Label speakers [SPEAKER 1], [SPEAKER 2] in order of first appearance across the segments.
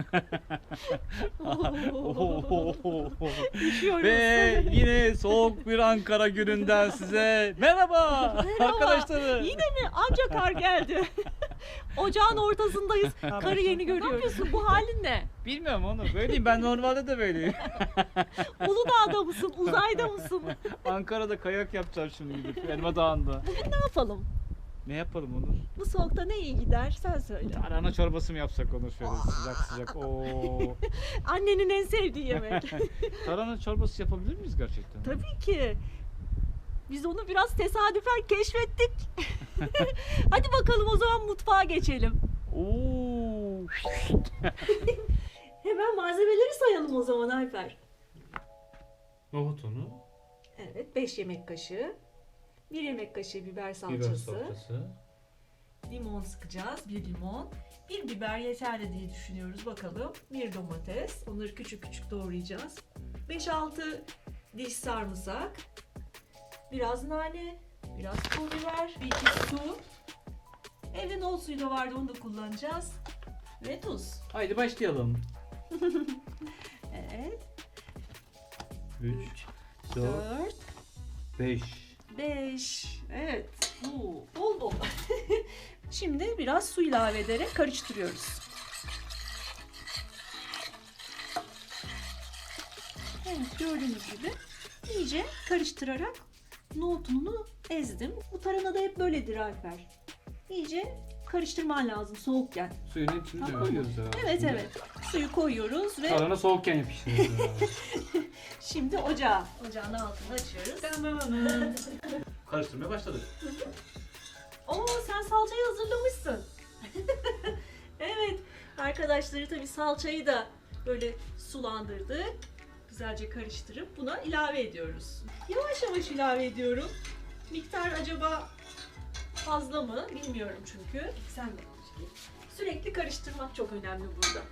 [SPEAKER 1] Üşüyoruz.
[SPEAKER 2] Ve yine soğuk bir Ankara gününden size merhaba,
[SPEAKER 1] Merhaba.
[SPEAKER 2] arkadaşlarım.
[SPEAKER 1] Yine mi? Anca kar geldi. Ocağın ortasındayız. Karı yeni
[SPEAKER 2] Ne
[SPEAKER 1] görüyoruz.
[SPEAKER 2] yapıyorsun?
[SPEAKER 1] Bu halin ne?
[SPEAKER 2] Bilmiyorum onu. Böyleyim ben normalde de böyleyim.
[SPEAKER 1] Uludağ'da mısın? Uzayda mısın?
[SPEAKER 2] Ankara'da kayak yapacağım şimdi gidip Elma Dağı'nda.
[SPEAKER 1] Bugün ne yapalım?
[SPEAKER 2] Ne yapalım Onur?
[SPEAKER 1] Bu soğukta ne iyi gider? Sen söyle.
[SPEAKER 2] Tarhana çorbası mı yapsak Onur şöyle sıcak sıcak. Oo.
[SPEAKER 1] Annenin en sevdiği yemek.
[SPEAKER 2] Tarhana çorbası yapabilir miyiz gerçekten?
[SPEAKER 1] Tabii ki. Biz onu biraz tesadüfen keşfettik. Hadi bakalım o zaman mutfağa geçelim.
[SPEAKER 2] Oo.
[SPEAKER 1] Hemen malzemeleri sayalım o zaman Alper.
[SPEAKER 2] Nohut unu,
[SPEAKER 1] Evet 5 yemek kaşığı. 1 yemek kaşığı biber
[SPEAKER 2] biber
[SPEAKER 1] salçası.
[SPEAKER 2] salçası,
[SPEAKER 1] Limon sıkacağız. Bir limon. Bir biber yeterli diye düşünüyoruz bakalım. Bir domates. Onları küçük küçük doğrayacağız. 5-6 diş sarımsak. Biraz nane. Biraz pul biber. Bir iki su. Evde nohut suyu da vardı onu da kullanacağız. Ve tuz.
[SPEAKER 2] Haydi başlayalım.
[SPEAKER 1] Evet.
[SPEAKER 2] 3, 4,
[SPEAKER 1] 4,
[SPEAKER 2] 5.
[SPEAKER 1] 5. Evet. Bu bol bol. Şimdi biraz su ilave ederek karıştırıyoruz. Evet gördüğünüz gibi iyice karıştırarak nohut ununu ezdim. Bu tarhana da hep böyledir Alper. İyice karıştırman lazım soğukken.
[SPEAKER 2] Suyunu hepsini
[SPEAKER 1] Tamam.
[SPEAKER 2] koyuyoruz herhalde.
[SPEAKER 1] Evet evet. Suyu koyuyoruz ve
[SPEAKER 2] Tarhana soğukken yapıştırıyoruz.
[SPEAKER 1] şimdi ocağı. Ocağın altını açıyoruz.
[SPEAKER 2] Karıştırmaya başladık.
[SPEAKER 1] Oo sen salçayı hazırlamışsın. evet. Arkadaşları tabii salçayı da böyle sulandırdık. Güzelce karıştırıp buna ilave ediyoruz. Yavaş yavaş ilave ediyorum. Miktar acaba fazla mı bilmiyorum çünkü. Sen de Sürekli karıştırmak çok önemli burada.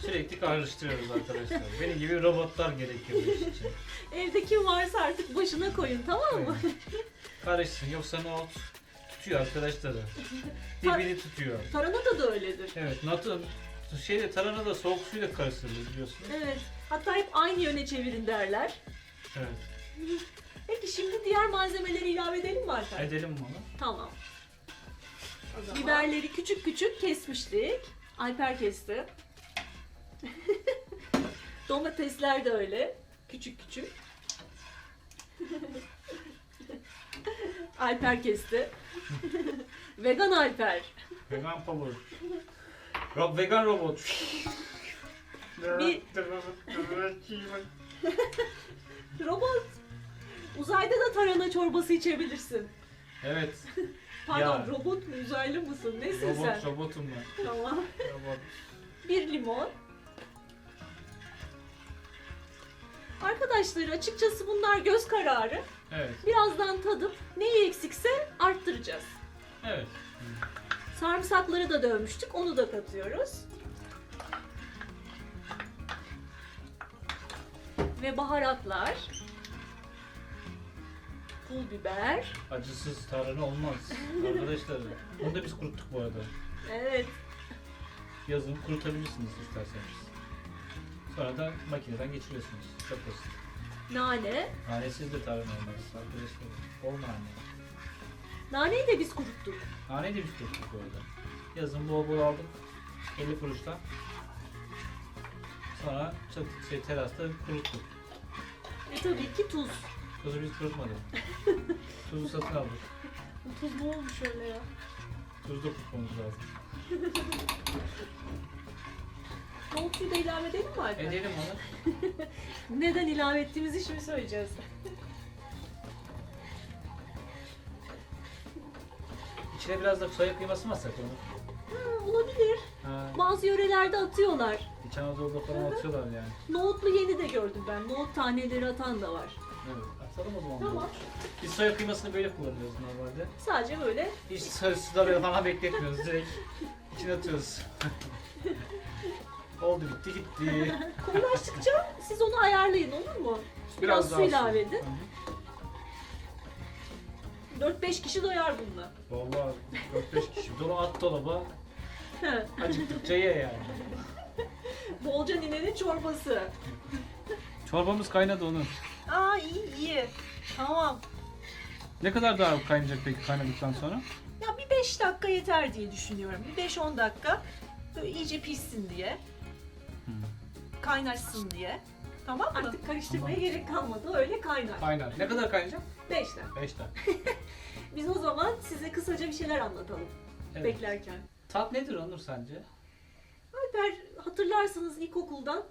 [SPEAKER 2] Sürekli karıştırıyoruz arkadaşlar. Benim gibi robotlar gerekiyor bu iş için.
[SPEAKER 1] Evde kim varsa artık başına koyun tamam mı?
[SPEAKER 2] Karışsın yoksa nohut tutuyor arkadaşları. Birbirini tutuyor.
[SPEAKER 1] Tarhana da öyledir.
[SPEAKER 2] Evet, natın şeyde tarhana da soğuk suyla karıştırılır biliyorsunuz.
[SPEAKER 1] Evet. Hatta hep aynı yöne çevirin derler.
[SPEAKER 2] Evet.
[SPEAKER 1] Peki şimdi diğer malzemeleri ilave edelim mi Alper?
[SPEAKER 2] Edelim bunu.
[SPEAKER 1] Tamam. Biberleri küçük küçük kesmiştik. Alper kesti. Domatesler de öyle. Küçük küçük. Alper kesti. Vegan Alper.
[SPEAKER 2] Vegan power. Rob, vegan robot.
[SPEAKER 1] Bir- Robot. Uzayda da tarhana çorbası içebilirsin.
[SPEAKER 2] evet.
[SPEAKER 1] Pardon
[SPEAKER 2] Ya.
[SPEAKER 1] robot mu uzaylı mısın? Nesin
[SPEAKER 2] Robot,
[SPEAKER 1] sen?
[SPEAKER 2] robotum ben.
[SPEAKER 1] Tamam.
[SPEAKER 2] Robot.
[SPEAKER 1] Bir limon. Arkadaşlar açıkçası bunlar göz kararı.
[SPEAKER 2] Evet.
[SPEAKER 1] Birazdan tadıp neyi eksikse arttıracağız.
[SPEAKER 2] Evet.
[SPEAKER 1] Sarımsakları da dövmüştük. Onu da katıyoruz. Ve baharatlar. Pul biber.
[SPEAKER 2] Acısız tarhana olmaz. Arkadaşlar bunu da biz kuruttuk bu arada.
[SPEAKER 1] Evet.
[SPEAKER 2] Yazın kurutabilirsiniz isterseniz. Sonra da makineden geçiriyorsunuz. Çok basit.
[SPEAKER 1] Nane.
[SPEAKER 2] Nanesiz de tarhana olmaz arkadaşlar. Bol nane.
[SPEAKER 1] Naneyi de biz kuruttuk.
[SPEAKER 2] Naneyi de biz kuruttuk bu arada. Yazın bol bol aldık. 50 kuruştan. Sonra çat, şey, terasta kuruttuk.
[SPEAKER 1] Ve tabii ki tuz.
[SPEAKER 2] Tuzu biz kurutmadık. Tuzu satın aldık.
[SPEAKER 1] Tuz ne olmuş öyle ya?
[SPEAKER 2] Tuzu da kurutmamız lazım.
[SPEAKER 1] Suyu da ilave edelim mi Alper?
[SPEAKER 2] Edelim onu.
[SPEAKER 1] Neden ilave ettiğimizi şimdi söyleyeceğiz.
[SPEAKER 2] İçine biraz da soya kıyması mı atsak onu?
[SPEAKER 1] Ha, olabilir.
[SPEAKER 2] Ha,
[SPEAKER 1] Bazı yörelerde atıyorlar.
[SPEAKER 2] İç Anadolu'da falan atıyorlar yani.
[SPEAKER 1] Nohutlu yeni de gördüm ben. Nohut taneleri atan da var.
[SPEAKER 2] Evet. Atalım o zaman.
[SPEAKER 1] Tamam.
[SPEAKER 2] Biz soya kıymasını böyle kullanıyoruz normalde.
[SPEAKER 1] Sadece böyle
[SPEAKER 2] Hiç sarı suda falan bekletmiyoruz. Direkt içine atıyoruz. Oldu bitti gitti.
[SPEAKER 1] koyulaştıkça siz onu ayarlayın olur mu? Biraz su
[SPEAKER 2] daha
[SPEAKER 1] ilave edin.
[SPEAKER 2] Hı hı.
[SPEAKER 1] 4-5 kişi doyar bununla.
[SPEAKER 2] Vallahi 4-5 kişi dolu at dolaba acıktıkça ye yani.
[SPEAKER 1] Bolca ninenin çorbası.
[SPEAKER 2] Çorbamız kaynadı onun.
[SPEAKER 1] Aa iyi iyi. Tamam.
[SPEAKER 2] Ne kadar daha kaynayacak peki kaynadıktan sonra?
[SPEAKER 1] Ya bir 5 dakika yeter diye düşünüyorum. Bir 5-10 dakika böyle iyice pişsin diye. Kaynaşsın diye. Tamam mı? Artık karıştırmaya
[SPEAKER 2] Tamam.
[SPEAKER 1] gerek kalmadı. Öyle kaynar.
[SPEAKER 2] Kaynar. Ne kadar kaynayacak?
[SPEAKER 1] 5 dakika.
[SPEAKER 2] 5 dakika.
[SPEAKER 1] Biz o zaman size kısaca bir şeyler anlatalım
[SPEAKER 2] Evet.
[SPEAKER 1] beklerken.
[SPEAKER 2] Tat nedir Onur sence?
[SPEAKER 1] Alper hatırlarsınız ilkokuldan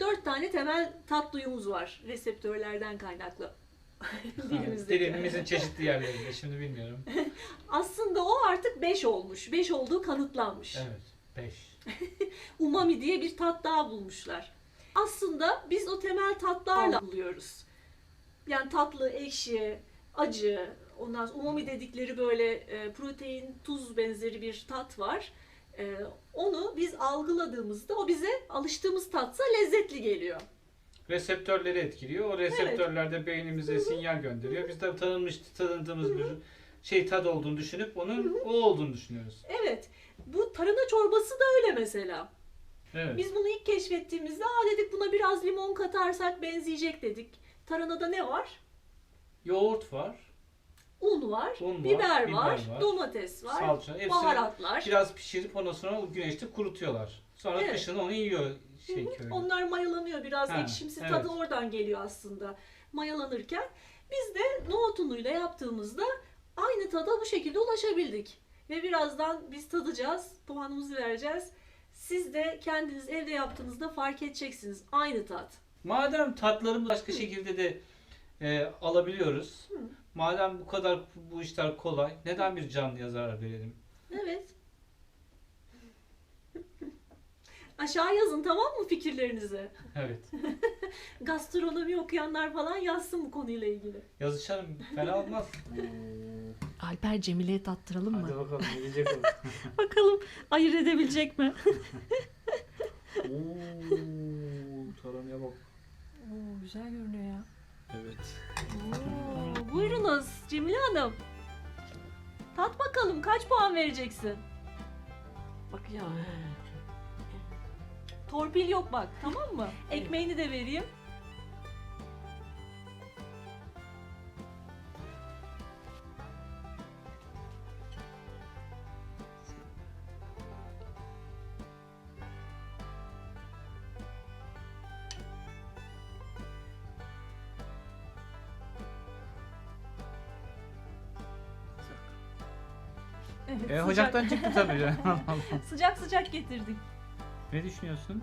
[SPEAKER 1] dört tane temel tat duyumuz var reseptörlerden kaynaklı. Dilimizdeki.
[SPEAKER 2] Dilimimizin çeşitli yerlerinde şimdi bilmiyorum.
[SPEAKER 1] Aslında o artık 5 olmuş. 5 olduğu kanıtlanmış.
[SPEAKER 2] Evet. 5.
[SPEAKER 1] Umami diye bir tat daha bulmuşlar. Aslında biz o temel tatlarla buluyoruz. Yani tatlı, ekşi, acı, ondan sonra umami dedikleri böyle e, protein, tuz benzeri bir tat var. E, onu biz algıladığımızda o bize alıştığımız tatsa lezzetli geliyor.
[SPEAKER 2] Reseptörleri etkiliyor. O reseptörlerde beynimize sinyal gönderiyor. Biz de tanınmış, tanıdığımız bir şey tad olduğunu düşünüp onun o olduğunu düşünüyoruz.
[SPEAKER 1] Evet, bu tarhana çorbası da öyle mesela.
[SPEAKER 2] Evet.
[SPEAKER 1] Biz bunu ilk keşfettiğimizde aa dedik buna biraz limon katarsak benzeyecek dedik. Taranada ne var?
[SPEAKER 2] Yoğurt var,
[SPEAKER 1] Un var,
[SPEAKER 2] Un var,
[SPEAKER 1] biber,
[SPEAKER 2] biber
[SPEAKER 1] var,
[SPEAKER 2] var,
[SPEAKER 1] domates var,
[SPEAKER 2] salça. Hepsini
[SPEAKER 1] baharatlar.
[SPEAKER 2] biraz pişirip ondan sonra güneşte kurutuyorlar. Sonra
[SPEAKER 1] Evet.
[SPEAKER 2] kışın onu yiyor şey
[SPEAKER 1] Hı hı.
[SPEAKER 2] köyü.
[SPEAKER 1] Onlar mayalanıyor biraz
[SPEAKER 2] Ha,
[SPEAKER 1] ekşimsi
[SPEAKER 2] evet.
[SPEAKER 1] tadı oradan geliyor aslında mayalanırken. Biz de nohut unuyla yaptığımızda aynı tada bu şekilde ulaşabildik. Ve birazdan biz tadacağız, puanımızı vereceğiz. Siz de kendiniz evde yaptığınızda fark edeceksiniz. Aynı tat.
[SPEAKER 2] Madem tatlarımı başka şekilde de e, alabiliyoruz.
[SPEAKER 1] Hı.
[SPEAKER 2] Madem bu kadar bu işler kolay, neden bir canlıya zarar verelim?
[SPEAKER 1] Evet. Aşağı yazın tamam mı fikirlerinizi?
[SPEAKER 2] Evet.
[SPEAKER 1] Gastronomi okuyanlar falan yazsın bu konuyla ilgili.
[SPEAKER 2] Yazışalım. Fena olmaz.
[SPEAKER 1] Alper Cemile'ye tattıralım
[SPEAKER 2] Hadi bakalım yiyecek o.
[SPEAKER 1] Bakalım ayırt edebilecek mi?
[SPEAKER 2] Oo, taramaya bak.
[SPEAKER 1] Oo, güzel görünüyor ya.
[SPEAKER 2] Evet.
[SPEAKER 1] Oo, buyurunuz Cemile Hanım. Tat bakalım kaç puan vereceksin?
[SPEAKER 3] Bakacağım.
[SPEAKER 1] Torpil yok bak tamam mı? Ekmeğini de vereyim. Evet,
[SPEAKER 2] E,
[SPEAKER 1] sıcak-
[SPEAKER 2] ocaktan çıktı tabii.
[SPEAKER 1] sıcak sıcak getirdik.
[SPEAKER 2] Ne düşünüyorsun?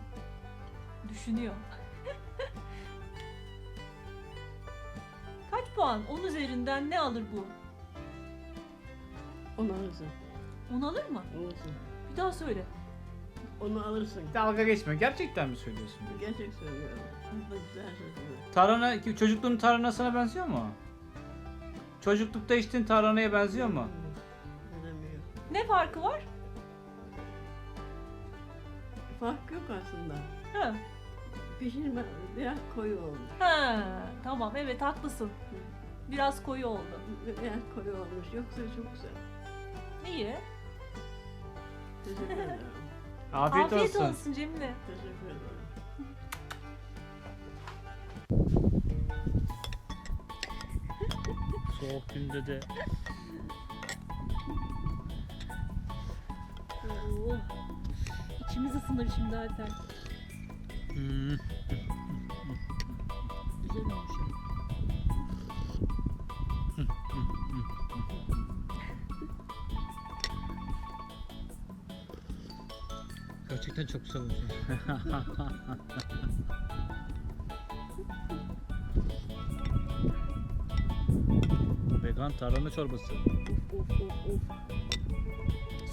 [SPEAKER 1] Düşünüyor. Kaç puan? 10 üzerinden ne alır bu?
[SPEAKER 3] Onu alırsın.
[SPEAKER 1] 10 alır mı?
[SPEAKER 3] Alırsın.
[SPEAKER 1] Bir daha söyle.
[SPEAKER 3] Onu alırsın.
[SPEAKER 2] Dalga geçme. Gerçekten mi söylüyorsun?
[SPEAKER 3] Gerçek söylüyorum. Bu da güzel söylüyor.
[SPEAKER 2] Tarhana, çocukluğun tarhanasına benziyor mu? Çocuklukta içtiğin tarhanaya benziyor mu?
[SPEAKER 3] Bilemiyorum.
[SPEAKER 1] Ne farkı var?
[SPEAKER 3] Fark yok aslında.
[SPEAKER 1] Ha.
[SPEAKER 3] Pişirme biraz koyu olmuş.
[SPEAKER 1] Ha, tamam evet haklısın. Biraz koyu oldu.
[SPEAKER 3] Biraz koyu olmuş. Yoksa çok güzel.
[SPEAKER 1] İyi.
[SPEAKER 3] Teşekkür ederim.
[SPEAKER 2] Afiyet, olsun.
[SPEAKER 1] olsun Cemile.
[SPEAKER 3] Teşekkür ederim.
[SPEAKER 2] Soğuk günde de.
[SPEAKER 1] İçimiz ısınır şimdi.
[SPEAKER 2] Hmm.
[SPEAKER 1] Güzel olmuş.
[SPEAKER 2] Gerçekten çok güzel olmuş. Vegan tarhana çorbası.
[SPEAKER 1] Of of of.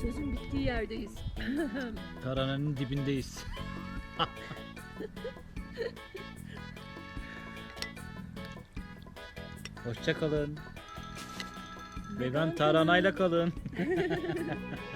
[SPEAKER 1] Sözün bittiği yerdeyiz.
[SPEAKER 2] Tarhananın dibindeyiz. Hoşça kalın. Vegan tarhanayla kalın.